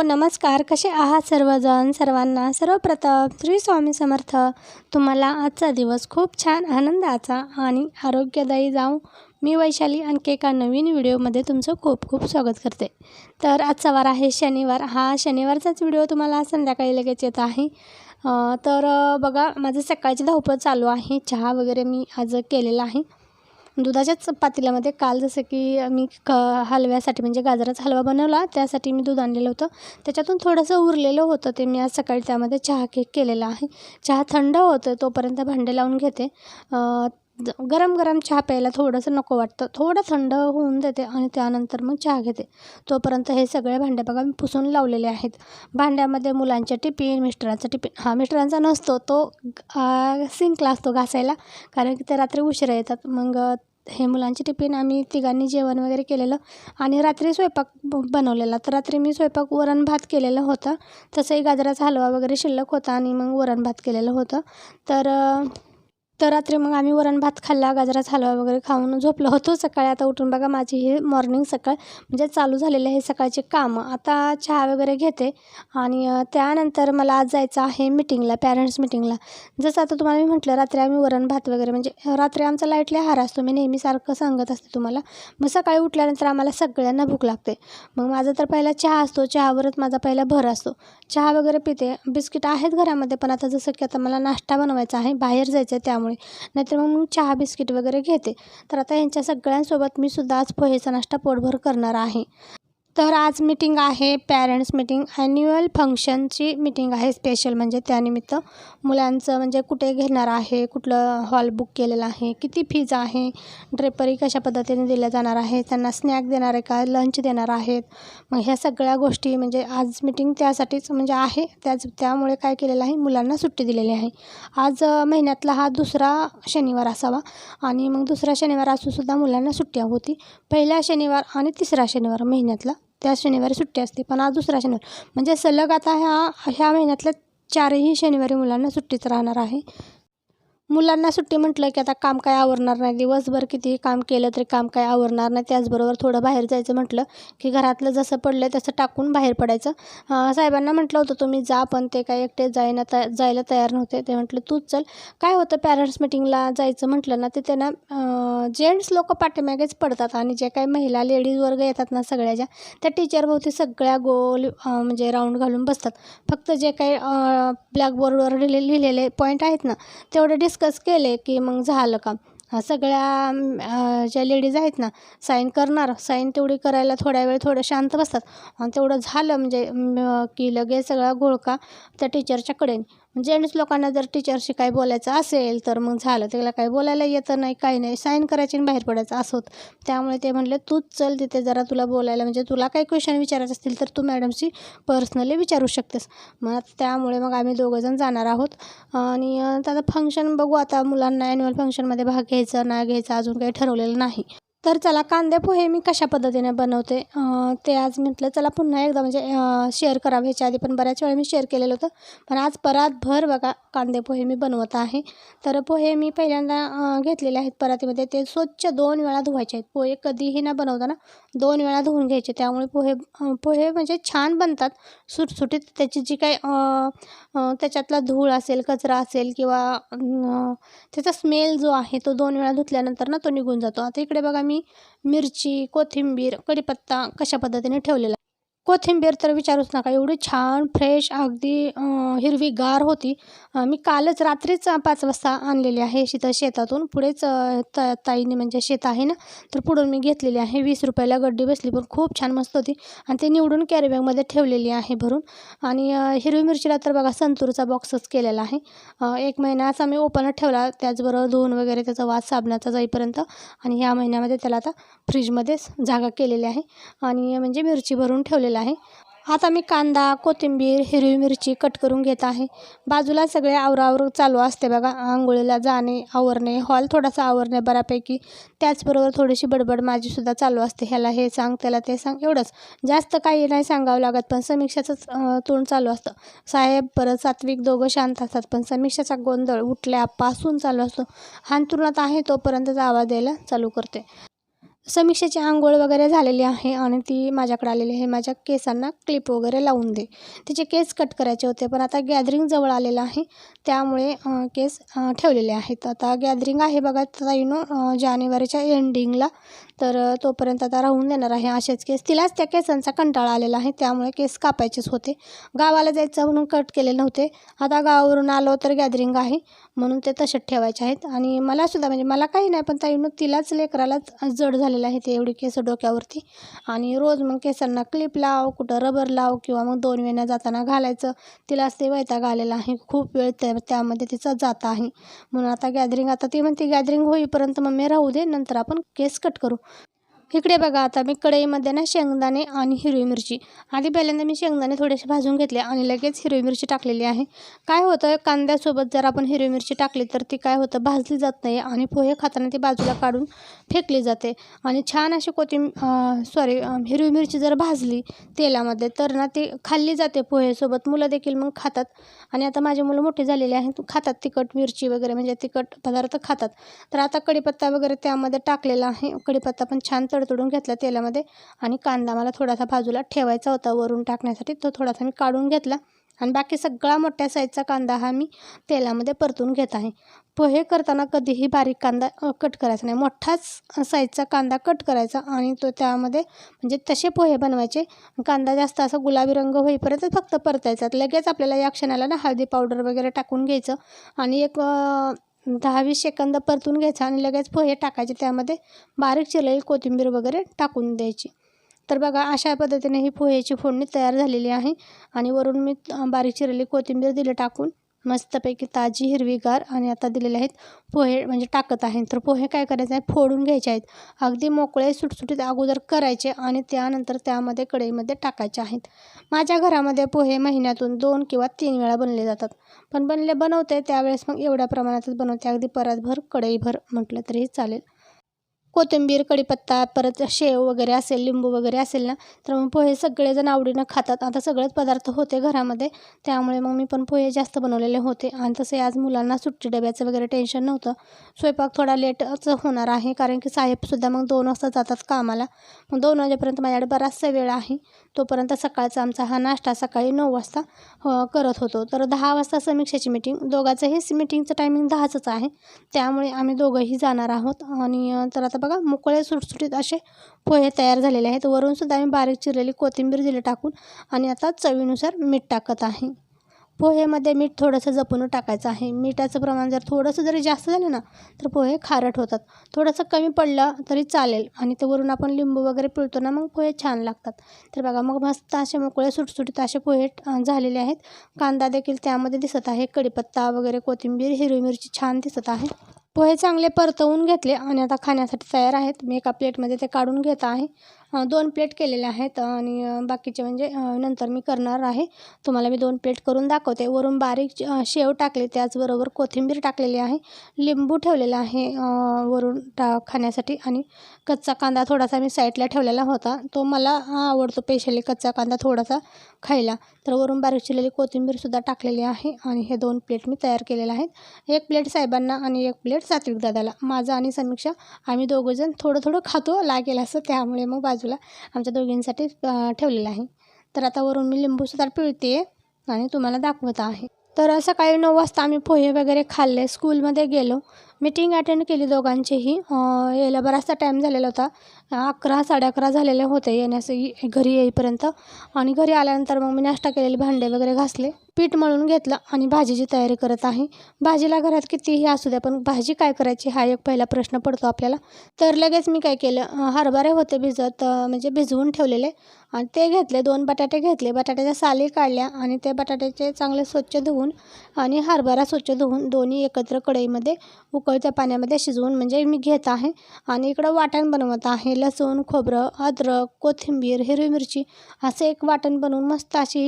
Hello नमस्कार कसे आहात सर्वजण? सर्वांना सर्वप्रथम श्री स्वामी समर्थ. तुम्हाला आजचा दिवस खूप छान आनंदाचा आणि आरोग्यदायी जाऊ मी वैशाली आणखी एका नवीन व्हिडिओमध्ये तुमचं खूप खूप स्वागत करते. तर आजचा वार आहे शनिवार. हा शनिवारचाच व्हिडिओ तुम्हाला संध्याकाळी लगेच येत आहे. तर बघा माझं सकाळची धावपळ चालू आहे. चहा वगैरे मी आज केलेला आहे. दुधाच्याच पातेल्यामध्ये काल जसं की मी क हलव्यासाठी म्हणजे गाजराचा हलवा बनवला त्यासाठी मी दूध आणलेलं होतं. त्याच्यातून थोडंसं उरलेलं होतं ते मी आज सकाळी त्यामध्ये चहा केक केलेला आहे. चहा थंड होतं तोपर्यंत भांडे लावून घेते. गरम गरम चहा प्यायला थोडंसं नको वाटतं. थोडं थंड होऊन देते आणि त्यानंतर मग चहा घेते. तोपर्यंत हे सगळे भांडे बघा मी पुसून लावलेले आहेत. भांड्यामध्ये मुलांच्या टिफिन मिस्टरांचा टिफिन हा मिस्टरांचा नसतो तो सिंकला असतो घासायला. कारण की ते रात्री उशिरा येतात. मग हे मुलांचे टिफिन आम्ही तिघांनी जेवण वगैरे केलेलं आणि रात्री स्वयंपाक ब- बनवलेला. तर रात्री मी स्वयंपाक वरण भात केलेलं होतं. तसंही गाजराचा हलवा वगैरे शिल्लक होता आणि मग वरण भात केलेलं होतं. तर तर रात्री मग आम्ही वरण भात खाल्ला गाजराचा हलवा वगैरे खाऊन झोपलो होतो सकाळी. आता उठून बघा माझी ही मॉर्निंग सकाळ म्हणजे चालू झालेले आहे सकाळचे कामं. आता चहा वगैरे घेते आणि त्यानंतर मला आज जायचं आहे मिटिंगला पॅरेंट्स मिटिंगला जसं आता तुम्हाला मी म्हटलं रात्री आम्ही वरण भात वगैरे म्हणजे रात्री आमचा लाईटली आहार असतो. मी नेहमी सारखं सांगत असते तुम्हाला. मग सकाळी उठल्यानंतर आम्हाला सगळ्यांना भूक लागते. मग माझा तर पहिला चहा असतो चहावरच माझा पहिला भर असतो. चहा वगैरे पिते. बिस्किट आहेत घरामध्ये पण आता जसं की आता मला नाश्ता बनवायचा आहे बाहेर जायचं आहे त्यामुळे नाहीतर मग मी चहा बिस्किट वगैरे घेते. तर आता यांच्या सगळ्यांसोबत मी सुद्धा आज पोहेचा नाश्ता पोटभर करणार आहे. तर आज मीटिंग आहे पॅरेंट्स मीटिंग ॲन्युअल फंक्शनची मीटिंग आहे स्पेशल म्हणजे त्यानिमित्त. मुलांचं म्हणजे कुठे घेणार आहे कुठलं हॉल बुक केलेलं आहे किती फीज आहे ड्रेपरी कशा पद्धतीने दिल्या जाणार आहे त्यांना स्नॅक देणार आहे का लंच देणार आहेत? मग ह्या सगळ्या गोष्टी म्हणजे आज मीटिंग त्यासाठीच म्हणजे आहे. त्याच त्यामुळे काय केलेलं आहे? मुलांना सुट्टी दिलेली आहे. आज महिन्यातला हा दुसरा शनिवार असावा आणि मग दुसरा शनिवार असूनसुद्धा मुलांना सुट्ट्या होती. पहिला शनिवार आणि तिसरा शनिवार महिन्यातला त्या शनिवारी सुट्टी असते पण आज दुसरा शनिवार. म्हणजे सलग आता ह्या ह्या महिन्यातल्या चारही शनिवारी मुलांना सुट्टीच राहणार आहे. मुलांना सुट्टी म्हटलं की आता काम काय आवरणार नाही. दिवसभर कितीही काम केलं तरी काम काय आवरणार नाही. त्याचबरोबर थोडं बाहेर जायचं म्हटलं की घरातलं जसं पडलं तसं टाकून बाहेर पडायचं. साहेबांना म्हटलं होतं तुम्ही जा पण ते काय एकटे जायना त जायला तयार नव्हते. ते म्हटलं तूच चल. काय होतं पॅरेंट्स मिटिंगला जायचं म्हटलं ना ते त्यांना जेंट्स लोक पाठीमागेच पडतात आणि जे काही महिला लेडीज वर्ग येतात ना सगळ्या ज्या त्या टीचरभोवती सगळ्या गोल म्हणजे राऊंड घालून बसतात. फक्त जे काही ब्लॅकबोर्डवर लिहिले लिहिलेले पॉईंट आहेत ना तेवढे डिस्क डिस्कस केले की मग झालं काम सगळ्या ज्या लेडीज आहेत ना साईन करणार साईन तेवढी करायला थोड्या वेळ थोडं शांत बसतात. आणि तेवढं झालं म्हणजे की लगेच सगळा घोळका त्या टीचरच्याकडे म्हणजे जेंट्स लोकांना जर टीचरशी काही बोलायचं असेल तर मग झालं. त्याला काही बोलायला येतं नाही काही नाही. साईन करायची आणि बाहेर पडायचं असं होतं. त्यामुळे ते म्हणले तूच चल तिथे जरा तुला बोलायला. म्हणजे तुला काही क्वेश्चन विचारायचे असतील तर तू मॅडमशी पर्सनली विचारू शकतेस. मग त्यामुळे मग आम्ही दोघंजण जाणार आहोत. आणि आता फंक्शन बघू. आता मुलांना ॲन्युअल फंक्शनमध्ये भाग घ्यायचा नाही घ्यायचा अजून काही ठरवलेलं नाही. तर चला कांदे पोहे मी कशा पद्धतीने बनवते? ते आज म्हटलं चला पुन्हा एकदा म्हणजे शेअर करावं. ह्याच्या आधी पण बऱ्याच वेळा मी शेअर केलेलं होतं. पण आज परात भर बघा कांदे पोहे मी बनवत आहे. तर पोहे मी पहिल्यांदा घेतलेले आहेत परातीमध्ये. ते स्वच्छ दोन वेळा धुवायचे आहेत. पोहे कधीही न बनवताना दोन वेळा धुवून घ्यायचे. त्यामुळे पोहे पोहे म्हणजे छान बनतात. सुटसुटीत त्याची जी काही त्याच्यातला धूळ असेल कचरा असेल किंवा त्याचा स्मेल जो आहे तो दोन वेळा धुतल्यानंतर ना तो निघून जातो. आता इकडे बघा मी मिरची कोथिंबीर कढीपत्ता कशा पद्धतीने ठेवलेला कोथिंबीर तर विचारूच नका. एवढी छान फ्रेश अगदी हिरवी हिरवीगार होती. मी कालच रात्रीच पाच वाजता आणलेली आहे तिथं शेतातून. पुढेच त ताईने म्हणजे शेत आहे ना तर पुढून मी घेतलेली आहे. वीस रुपयाला गड्डी बसली पण खूप छान मस्त होती. आणि ते निवडून कॅरीबॅगमध्ये ठेवलेली आहे भरून. आणि हिरवी मिरचीला तर बघा संतूरचा बॉक्सच केलेला आहे. एक महिना असा मी ओपनच ठेवला. त्याचबरोबर धुवून वगैरे त्याचा वास साबणाचा जाईपर्यंत. आणि ह्या महिन्यामध्ये त्याला आता फ्रीजमध्येच जागा केलेली आहे. आणि म्हणजे मिरची भरून ठेवलेली आहे. आता मी कांदा कोथिंबीर हिरवी मिरची कट करून घेत आहे. बाजूला सगळे आवरावर चालू असते बघा. आंघोळीला जाणे आवरणे हॉल थोडासा आवरणे बऱ्यापैकी. त्याचबरोबर थोडीशी बडबड माझीसुद्धा चालू असते. ह्याला हे सांग त्याला ते सांग एवढंच. जास्त काही नाही सांगावं लागत पण समीक्षाचंच तोंड चालू असतं. साहेब परत सात्विक दोघं शांत असतात पण समीक्षाचा गोंधळ उठल्यापासून चालू असतो. हांतुरणात आहे तोपर्यंतचा आवाज द्यायला चालू करते. समीक्षेची आंघोळ वगैरे झालेली आहे आणि ती माझ्याकडे आलेली आहे. माझ्या केसांना क्लिप वगैरे लावून दे. तिचे केस कट करायचे होते पण आता गॅदरिंग जवळ आलेलं आहे. त्यामुळे केस ठेवलेले आहेत. आता गॅदरिंग आहे बघा आता यु नो जानेवारीच्या एंडिंगला तर तोपर्यंत आता राहून देणार आहे असेच केस. तिलाच त्या केसांचा कंटाळा आलेला आहे त्यामुळे केस कापायचेच होते. गावाला जायचं म्हणून कट केले नव्हते. आता गावावरून आलो तर गॅदरिंग आहे म्हणून ते तसेच ठेवायचे आहेत. आणि मला सुद्धा म्हणजे मला काही नाही पण ताईनं तिलाच लेकरालाच जड झालेलं आहे ते एवढी केस डोक्यावरती. आणि रोज मग केसांना क्लिप लाव कुठं रबर लाव किंवा मग दोन वेण्या जाताना घालायचं. तिला ते वैताग आलेला आहे. खूप वेळ त्या त्यामध्ये तिचा जात आहे. म्हणून आता गॅदरिंग आता ती म्हणते गॅदरिंग होईपर्यंत मग मी राहू दे नंतर आपण केस कट करू. इकडे बघा आता मी कढईमध्ये ना शेंगदाणे आणि हिरवी मिरची. आधी पहिल्यांदा मी शेंगदाणे थोडेसे भाजून घेतले आणि लगेच हिरवी मिरची टाकलेली आहे. काय होतं कांद्यासोबत जर आपण हिरवी मिरची टाकली तर ती काय होतं भाजली जात नाही आणि पोहे खाताना ती बाजूला काढून फेकली जाते. आणि छान अशी कोथिंब सॉरी हिरवी मिरची जर भाजली तेलामध्ये तर ना ती खाल्ली जाते पोहेसोबत मुलं देखील मग खातात. आणि आता माझी मुलं मोठी झालेली आहेत खातात तिखट मिरची वगैरे म्हणजे तिखट पदार्थ खातात. तर आता कढीपत्ता वगैरे त्यामध्ये टाकलेला आहे. कढीपत्ता पण छान तडतडून घेतला तेलामध्ये आणि कांदा मला थोडासा बाजूला ठेवायचा होता वरून टाकण्यासाठी. तो थोडासा मी काढून घेतला आणि बाकी सगळा मोठ्या साईजचा कांदा हा मी तेलामध्ये परतून घेत आहे. पोहे करताना कधीही बारीक कांदा कट करायचा नाही. मोठाच साईजचा कांदा कट करायचा आणि तो त्यामध्ये म्हणजे तसे पोहे बनवायचे. कांदा जास्त असा गुलाबी रंग होईपर्यंत फक्त परतायचा. लगेच आपल्याला या क्षणाला ना हळदी पावडर वगैरे टाकून घ्यायचं. आणि एक दहा वीस सेकंद परतून घ्यायचं आणि लगेच पोहे टाकायचे त्यामध्ये बारीक चिरलेली कोथिंबीर वगैरे टाकून द्यायची. तर बघा अशा पद्धतीने ही पोह्याची फोडणी तयार झालेली आहे. आणि वरून मी बारीक चिरलेली कोथिंबीर दिली टाकून मस्तपैकी ताजी हिरवीगार आणि आता दिलेले आहेत पोहे म्हणजे टाकत आहे. तर पोहे काय करायचे आहे फोडून घ्यायचे आहेत. अगदी मोकळे सुटसुटीत अगोदर करायचे आणि त्यानंतर त्यामध्ये कढईमध्ये टाकायचे आहेत. माझ्या घरामध्ये पोहे महिन्यातून दोन किंवा तीन वेळा बनले जातात. पण बनले बनवते त्यावेळेस मग एवढ्या प्रमाणातच बनवते. अगदी परतभर कढईभर म्हटलं तरीही चालेल. कोथिंबीर कढीपत्ता परत शेव वगैरे असेल लिंबू वगैरे असेल ना तर मग पोहे सगळेजण आवडीनं खातात. आता सगळेच पदार्थ होते घरामध्ये त्यामुळे मग मी पण पोहे जास्त बनवलेले होते. आणि तसे आज मुलांना सुट्टी डब्याचं वगैरे टेन्शन नव्हतं. स्वयंपाक थोडा लेटच होणार आहे कारण की साहेबसुद्धा मग दोन वाजता जातात कामाला. मग दोन वाजेपर्यंत माझ्याकडे बराचसा वेळ आहे. तोपर्यंत सकाळचा आमचा हा नाश्ता सकाळी नऊ वाजता करत होतो. तर दहा वाजता समीक्षेची मीटिंग दोघांचंही मीटिंगचं टायमिंग दहाचंच आहे. त्यामुळे आम्ही दोघंही जाणार आहोत. आणि तर आता बघा मोकळे सुटसुटीत असे पोहे तयार झालेले आहेत. वरूनसुद्धा आम्ही बारीक चिरलेली कोथिंबीर दिली टाकून आणि आता चवीनुसार मीठ टाकत आहे. पोहेमध्ये मीठ थोडंसं जपून टाकायचं आहे. मिठाचं प्रमाण जर थोडंसं जरी जास्त झालं ना तर पोहे खारट होतात. थोडंसं कमी पडलं तरी चालेल आणि ते वरून आपण लिंबू वगैरे पिळतो ना मग पोहे छान लागतात. तर बघा मग मस्त असे मोकळे सुटसुटीत असे पोहे झालेले आहेत. कांदा देखील त्यामध्ये दिसत आहे. कढीपत्ता वगैरे कोथिंबीर हिरवी मिरची छान दिसत आहे. पोहे चांगले परतवून घेतले आणि आता खाण्यासाठी तयार आहेत. मी एका प्लेटमध्ये ते काढून घेत आहे. दोन प्लेट केलेले आहेत आणि बाकीचे म्हणजे नंतर मी करणार आहे. तुम्हाला मी दोन प्लेट करून दाखवते. वरून बारीक शेव टाकले त्याचबरोबर कोथिंबीर टाकलेली आहे. लिंबू ठेवलेला आहे वरून टा खाण्यासाठी. आणि कच्चा कांदा थोडासा मी साईडला ठेवलेला होता. तो मला आवडतो स्पेशली कच्चा कांदा थोडासा खायला. तर वरून बारीक चिरलेली कोथिंबीरसुद्धा टाकलेली आहे आणि हे दोन प्लेट मी तयार केलेले आहेत. एक प्लेट साहेबांना आणि एक प्लेट सात्विक दादाला. माझा आणि समीक्षा आम्ही दोघंजण थोडं थोडं खातो लागेल असं त्यामुळे मग बाजू बाजूला आमच्या दोघींसाठी ठेवलेलं आहे. तर आता वरून मी लिंबूसुद्धा पिळते आणि तुम्हाला दाखवत आहे. तर सकाळी नऊ वाजता आम्ही पोहे वगैरे खाल्ले. स्कूलमध्ये गेलो. मीटिंग अटेंड केली दोघांचीही. यायला बराचसा टाईम झालेला होता. अकरा साडे अकरा झालेले होते. येण्यास घरी येईपर्यंत. आणि घरी आल्यानंतर मग मी नाश्ता केलेले भांडे वगैरे घासले. पीठ मळून घेतलं आणि भाजीची तयारी करत आहे. भाजीला घरात कितीही असू द्या पण भाजी काय करायची हा एक पहिला प्रश्न पडतो आपल्याला. तर लगेच मी काय केलं हरभरे होते भिजत म्हणजे भिजवून ठेवलेले. आणि ते घेतले दोन बटाटे घेतले. बटाट्याच्या साली काढल्या आणि ते बटाट्याचे चांगले स्वच्छ धुवून आणि हरभरा स्वच्छ धुवून दोन्ही एकत्र कढईमध्ये उकळत्या पाण्यामध्ये शिजवून म्हणजे मी घेत आहे. आणि इकडं वाटण बनवत आहे. लसूण खोबरं अद्रक कोथिंबीर हिरवी मिरची असं एक वाटण बनवून मस्त अशी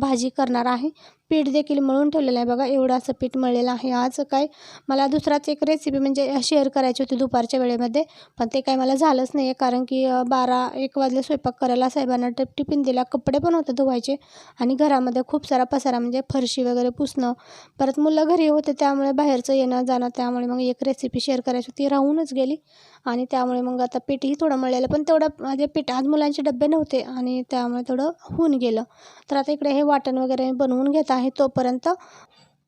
भाजी करणार आहे. पीठ देखील मळून ठेवलेलं आहे. बघा एवढं असं पीठ मळलेलं आहे. आज काय मला दुसराच एक रेसिपी म्हणजे शेअर करायची होती दुपारच्या वेळेमध्ये पण ते काय मला झालंच नाही आहे कारण की बारा एक वाजले स्वयंपाक करायला. साहेबांना टिप टिफिन दिला. कपडे पण होते धुवायचे आणि घरामध्ये खूप सारा पसारा म्हणजे फरशी वगैरे पुसणं. परत मुलं घरी होते त्यामुळे बाहेरचं येणं जाणं त्यामुळे मग एक रेसिपी शेअर करायची होती. राहूनच गेली आणि त्यामुळे मग आता पीठही थोडं मळलेलं. पण तेवढं म्हणजे पीठ आज मुलांचे डबे नव्हते आणि त्यामुळे थोडं होऊन गेलं. तर आता इकडे हे वाटण वगैरे बनवून घेतात आहे तोपर्यंत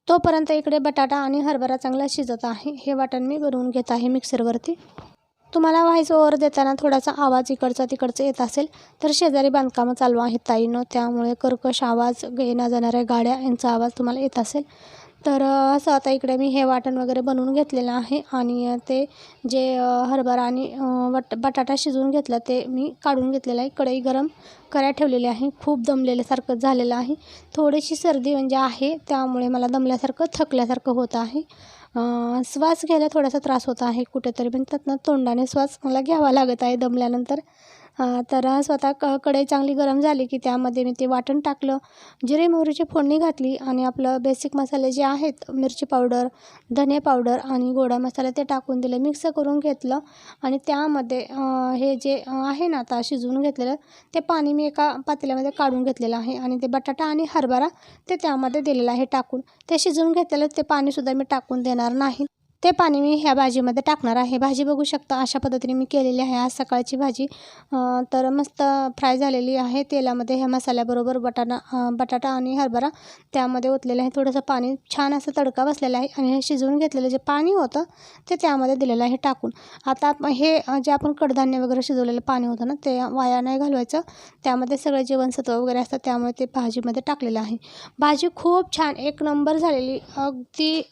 तोपर्यंत इकडे बटाटा आणि हरभरा चांगला शिजत आहे. हे वाटण मी बनवून घेत आहे मिक्सरवरती. तुम्हाला व्हायचं ओवर देताना थोडासा आवाज इकडचा तिकडचा येत असेल तर शेजारी बांधकामं चालू आहेत ताईनं. त्यामुळे कर्कश आवाज येण्या जाणाऱ्या गाड्या यांचा आवाज तुम्हाला येत असेल. तर असं आता इकडे मी हे वाटण वगैरे बनवून घेतलेलं आहे आणि ते जे हरभरा आणि वट बटाटा शिजवून घेतला ते मी काढून घेतलेलं आहे. कढई गरम करायला ठेवलेली आहे. खूप दमलेल्यासारखं झालेलं आहे. थोडीशी सर्दी म्हणजे आहे त्यामुळे मला दमल्यासारखं थकल्यासारखं होत आहे. श्वास घ्यायला थोडासा त्रास होत आहे कुठेतरी पण त्यातनं तोंडाने श्वास मला घ्यावा लागत आहे दमल्यानंतर. तर स्वतः क कढई चांगली गरम झाली की त्यामध्ये मी ते वाटण टाकलं जिरे मोहरीची फोडणी घातली आणि आपलं बेसिक मसाले जे आहेत मिरची पावडर धने पावडर आणि गोडा मसाला ते टाकून दिले. मिक्स करून घेतलं आणि त्यामध्ये हे जे आहे ना आता शिजवून घेतलेलं ते पाणी मी एका पातेल्यामध्ये काढून घेतलेलं आहे आणि ते बटाटा आणि हरभरा ते त्यामध्ये दिलेलं आहे टाकून. ते शिजवून घेतलेलं ते पाणीसुद्धा मी टाकून देणार नाही. ते पाणी मी ह्या भाजीमध्ये टाकणार आहे. भाजी बघू शकता अशा पद्धतीने मी केलेली आहे. आज सकाळची भाजी तर मस्त फ्राय झालेली आहे. तेलामध्ये ह्या मसाल्याबरोबर बटाटा बटाटा आणि हरभरा त्यामध्ये ओतलेलं आहे. थोडंसं पाणी छान असं तडका बसलेला आहे आणि हे शिजवून घेतलेलं जे पाणी होतं ते त्यामध्ये दिलेलं आहे टाकून. आता हे जे आपण कडधान्य वगैरे शिजवलेलं पाणी होतं ना ते वाया नाही घालवायचं. त्यामध्ये सगळे जीवनसत्व वगैरे असतात त्यामुळे ते भाजीमध्ये टाकलेलं आहे. भाजी खूप छान एक नंबर झालेली. अगदी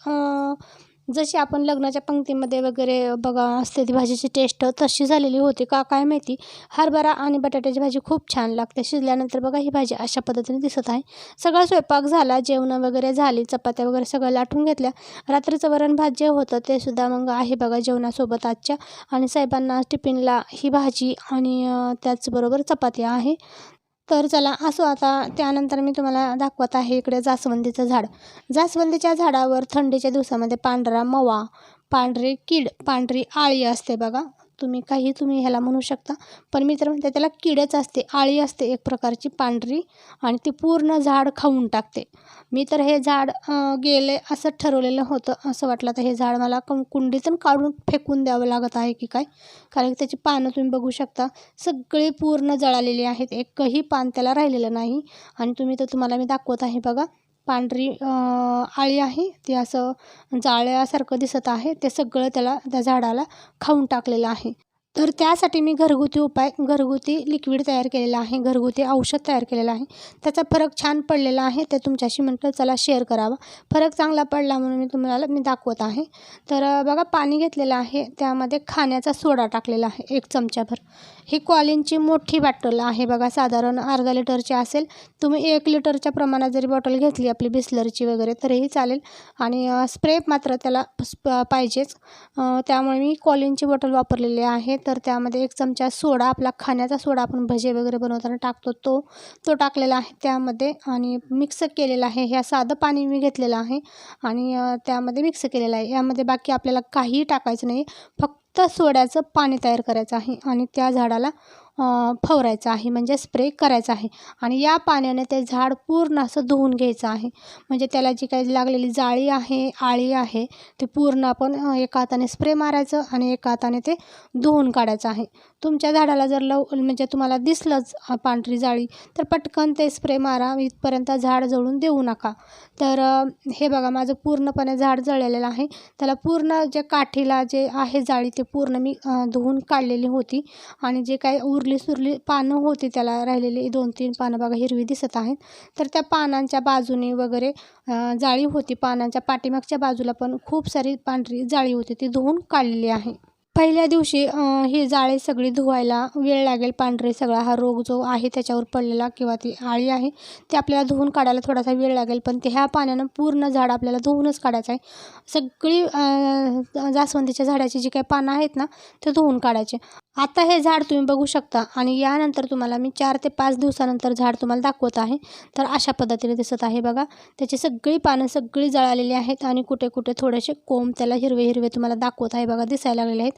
जशी आपण लग्नाच्या पंक्तीमध्ये वगैरे बघा असते ती भाजीची टेस्ट तशी झालेली होती का काय माहिती? हरभरा आणि बटाट्याची भाजी खूप छान लागते. शिजल्यानंतर बघा ही भाजी अशा पद्धतीने दिसत आहे. सगळा स्वयंपाक झाला जेवणं वगैरे झाली चपात्या वगैरे सगळं लाटून घेतल्या. रात्रीचं वरण भात जे होतं ते सुद्धा मग आहे बघा जेवणासोबत आजच्या. आणि साहेबांना टिफिनला ही भाजी आणि त्याचबरोबर चपाती आहे. तर चला असो आता. त्यानंतर मी तुम्हाला दाखवत आहे इकडे जास्वंदीचं झाड. जास्वंदीच्या झाडावर थंडीच्या दिवसामध्ये पांढरा मवा पांढरी कीड पांढरी आळी असते बघा. तुम्ही काही तुम्ही ह्याला म्हणू शकता. पण मी तर म्हणते त्याला किडेच असते आळी असते एक प्रकारची पांढरी आणि ती पूर्ण झाड खाऊन टाकते. मी तर हे झाड गेले असं ठरवलेलं होतं. असं वाटलं तर हे झाड मला कं कुंडीतून काढून फेकून द्यावं लागत आहे की काय? कारण की त्याची पानं तुम्ही बघू शकता सगळी पूर्ण जळालेली आहेत. एकही पान त्याला राहिलेलं नाही. आणि तुम्ही तर तुम्हाला मी दाखवत आहे बघा. पांढरी आळी आहे. ती असं जाळ्यासारखं दिसत आहे. ते सगळं त्याला त्या झाडाला खाऊन टाकलेलं आहे. तर त्यासाठी मी घरगुती उपाय घरगुती लिक्विड तयार केलेला आहे. घरगुती औषध तयार केलेलं आहे. त्याचा फरक छान पडलेला आहे. ते तुमच्याशी म्हटलं चला शेअर करावा. फरक चांगला पडला म्हणून मी तुम्हाला मी दाखवत आहे. तर बघा पाणी घेतलेलं आहे. त्यामध्ये खाण्याचा सोडा टाकलेला आहे. एक चमच्याभर ही कॉलिनची मोठी बॉटल आहे बघा साधारण अर्धा लिटरची असेल. तुम्ही एक लिटरच्या प्रमाणात जरी बॉटल घेतली आपली बिस्लरची वगैरे तरीही चालेल. आणि स्प्रे मात्र त्याला स्प पाहिजेच. त्यामुळे मी कॉलिनची बॉटल वापरलेली आहे. तर त्यामध्ये एक चमचा सोडा आपला खाण्याचा सोडा आपण भजे वगैरे बनवताना टाकतो तो तो टाकलेला आहे त्यामध्ये. आणि मिक्स केलेला आहे ह्या साधं पाणी मी घेतलेलं आहे. आणि त्यामध्ये मिक्स केलेलं आहे. यामध्ये बाकी आपल्याला काहीही टाकायचं नाही. फक्त सोड्याचं पाणी तयार करायचं आहे आणि त्या झाडाला फवारायचं आहे म्हणजे स्प्रे करायचा आहे. आणि या पाण्याने ते झाड पूर्ण असं धुवून घ्यायचं आहे. म्हणजे त्याला जी काही लागलेली जाळी आहे आळी आहे ते पूर्ण आपण एका हाताने स्प्रे मारायचं आणि एका हाताने ते धुवून काढायचं आहे. तुमच्या झाडाला जर लव म्हणजे तुम्हाला दिसलंच पांढरी जाळी तर पटकन ते स्प्रे मारा. इथपर्यंत झाड जळून देऊ नका. तर हे बघा माझं पूर्णपणे झाड जळलेलं आहे. त्याला पूर्ण जे काठीला जे आहे जाळी ते पूर्ण मी धुवून काढलेली होती. आणि जे काही उरली सुरली पानं होती त्याला राहिलेली. दोन तीन पानं बघा हिरवी दिसत आहेत. तर त्या पानांच्या बाजूने वगैरे जाळी होती. पानांच्या पाठीमागच्या बाजूला पण खूप सारी पांढरी जाळी होती. ती धुवून काढलेली आहे. पहिल्या दिवशी ही जाळी सगळी धुवायला वेळ लागेल. पांढरे सगळा हा रोग जो आहे त्याच्यावर पडलेला किंवा ती आळी आहे ते आपल्याला धुवून काढायला थोडासा वेळ लागेल. पण ते ह्या पाण्यानं पूर्ण झाड आपल्याला धुवूनच काढायचं आहे. सगळी जास्वंदीच्या झाडाची जी काही पानं आहेत ना ते धुवून काढायचे. आता हे झाड तुम्ही बघू शकता आणि यानंतर तुम्हाला मी चार ते पाच दिवसानंतर झाड तुम्हाला दाखवत आहे. तर अशा पद्धतीने दिसत आहे बघा. त्याची सगळी पानं सगळी जळालेली आहेत आणि कुठे कुठे थोडेसे कोंब त्याला हिरवे हिरवे तुम्हाला दाखवत आहे बघा दिसायला लागलेले आहेत.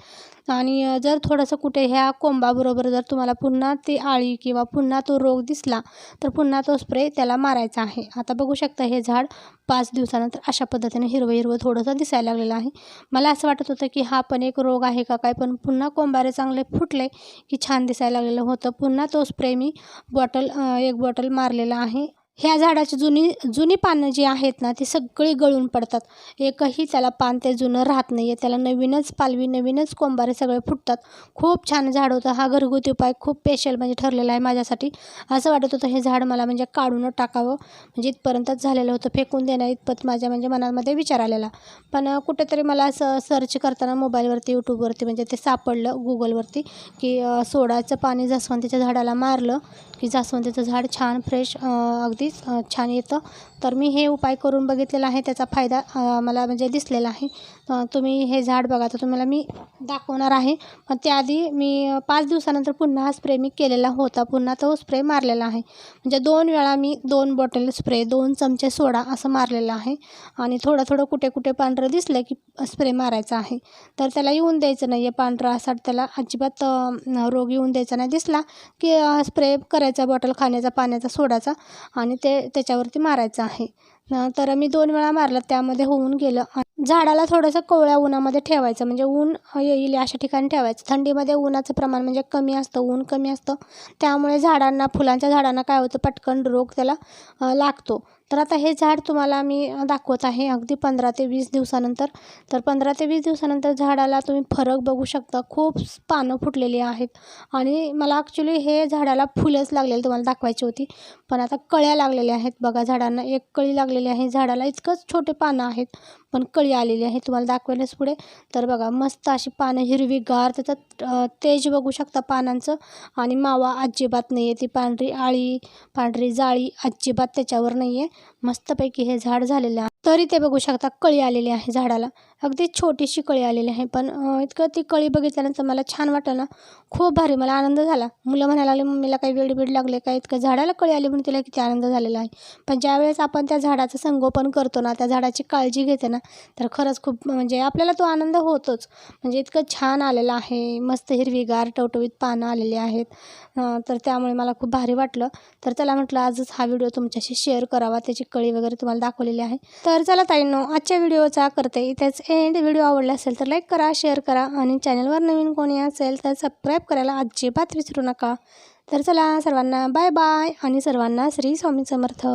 आणि जर थोडंसं कुठे ह्या कोंबाबरोबर जर तुम्हाला पुन्हा ती आळी किंवा पुन्हा तो रोग दिसला तर पुन्हा तो स्प्रे त्याला मारायचा आहे. आता बघू शकता हे झाड पाच दिवसानंतर अशा पद्धतीने हिरवं हिरवं थोडंसं दिसायला लागलेलं आहे. मला असं वाटत होतं की हा पण एक रोग आहे का काय पण पुन्हा कोंबारे चांगले फुटले की छान दिसायला लागलेलं होतं. पुन्हा तो स्प्रे मी बॉटल एक बॉटल मारलेला आहे. ह्या झाडाची जुनी जुनी पानं जी आहेत ना ती सगळी गळून पडतात. एकही त्याला पान ते जुनं राहत नाही आहे त्याला नवीनच पालवी नवीनच कोंबारे सगळे फुटतात. खूप छान झाड होतं. हा घरगुती उपाय खूप स्पेशल म्हणजे ठरलेला आहे माझ्यासाठी. असं वाटत होतं हे झाड मला म्हणजे काढून टाकावं. म्हणजे इथपर्यंतच झालेलं होतं. फेकून देण्या इतपत माझ्या म्हणजे मनामध्ये विचार आलेला. पण कुठेतरी मला असं सर्च करताना मोबाईलवरती यूट्यूबवरती म्हणजे ते सापडलं गुगलवरती की सोडाचं पाणी जास्वंदीच्या झाडाला मारलं की जास्वंदीचं झाड छान फ्रेश अगदी अ, छान येतं. तर मी हे उपाय करून बघितलेला आहे त्याचा फायदा मला म्हणजे दिसलेला आहे. तुम्ही हे झाड बघा तर तुम्हाला मी दाखवणार आहे. पण त्याआधी मी पाच दिवसानंतर पुन्हा हा स्प्रे मी केलेला होता. पुन्हा तो स्प्रे मारलेला आहे. म्हणजे दोन वेळा मी दोन बॉटल स्प्रे दोन चमचे सोडा असं मारलेलं आहे. आणि थोडं थोडं कुठे कुठे पांढरं दिसलं की स्प्रे मारायचा आहे. तर त्याला येऊन द्यायचं नाही आहे पांढरा असा त्याला अजिबात रोग येऊन द्यायचा नाही. दिसला की स्प्रे करायचा बॉटल खाण्याचा पाण्याचा सोडाचा आणि ते त्याच्यावरती मारायचं आहे. तर मी दोन वेळा मारलं त्यामध्ये होऊन गेलं. झाडाला थोडंसं कोवळ्या उन्हामध्ये ठेवायचं म्हणजे ऊन येईल अशा ठिकाणी ठेवायचं. थंडीमध्ये उन्हाचं प्रमाण म्हणजे कमी असतं ऊन कमी असतं. त्यामुळे झाडांना फुलांच्या झाडांना काय होतं पटकन रोग त्याला लागतो. तर आता हे झाड तुम्हाला मी दाखवत आहे अगदी पंधरा ते वीस दिवसानंतर. तर पंधरा ते वीस दिवसानंतर झाडाला तुम्ही फरक बघू शकता. खूप पानं फुटलेली आहेत. आणि मला ॲक्च्युली हे झाडाला फुलंच लागलेली तुम्हाला दाखवायची होती. पण आता कळ्या लागलेल्या आहेत बघा झाडांना. एक कळी लागलेली आहे. झाडाला इतकंच छोटे पानं आहेत पण कळी आलेली आहे तुम्हाला दाखवायलाच पुढे. तर बघा मस्त अशी पानं हिरवीगार त्याचं तेज बघू शकता पानांचं. आणि मावा अजिबात नाही आहे ती पांढरी आळी पांढरी जाळी अजिबात त्याच्यावर नाही आहे मस्तपैकी हे झाड झालेलं आहे. तरी ते बघू शकता कळी आलेली आहे झाडाला. अगदी छोटीशी कळी आलेली आहे. पण इतकं ती कळी बघितल्यानंतर मला छान वाटलं ना. खूप भारी मला आनंद झाला. मुलं म्हणायला लागले मम्मीला काही वेळ बीड लागले काय इतकं झाडाला कळी आली म्हणून तिला किती आनंद झालेला आहे. पण ज्यावेळेस आपण त्या झाडाचं संगोपन करतो ना त्या झाडाची काळजी घेते ना तर खरंच खूप म्हणजे आपल्याला तो आनंद होतोच. म्हणजे इतकं छान आलेलं आहे. मस्त हिरवीगार टवटवीत पानं आलेली आहेत. तर त्यामुळे मला खूप भारी वाटलं. तर त्याला म्हटलं आजच हा व्हिडिओ तुमच्याशी शेअर करावा. त्याची कळी वगैरे तुम्हाला दाखवलेली आहे. तर चला ताईंनो आजच्या व्हिडिओचा करते इथेच. एंड व्हिडिओ आवडला असेल तर लाईक करा शेअर करा आणि चॅनलवर नवीन कोणी असेल तर सबस्क्राईब करायला अजिबात विसरू नका. तर चला सर्वांना बाय बाय आणि सर्वांना श्री स्वामी समर्थ.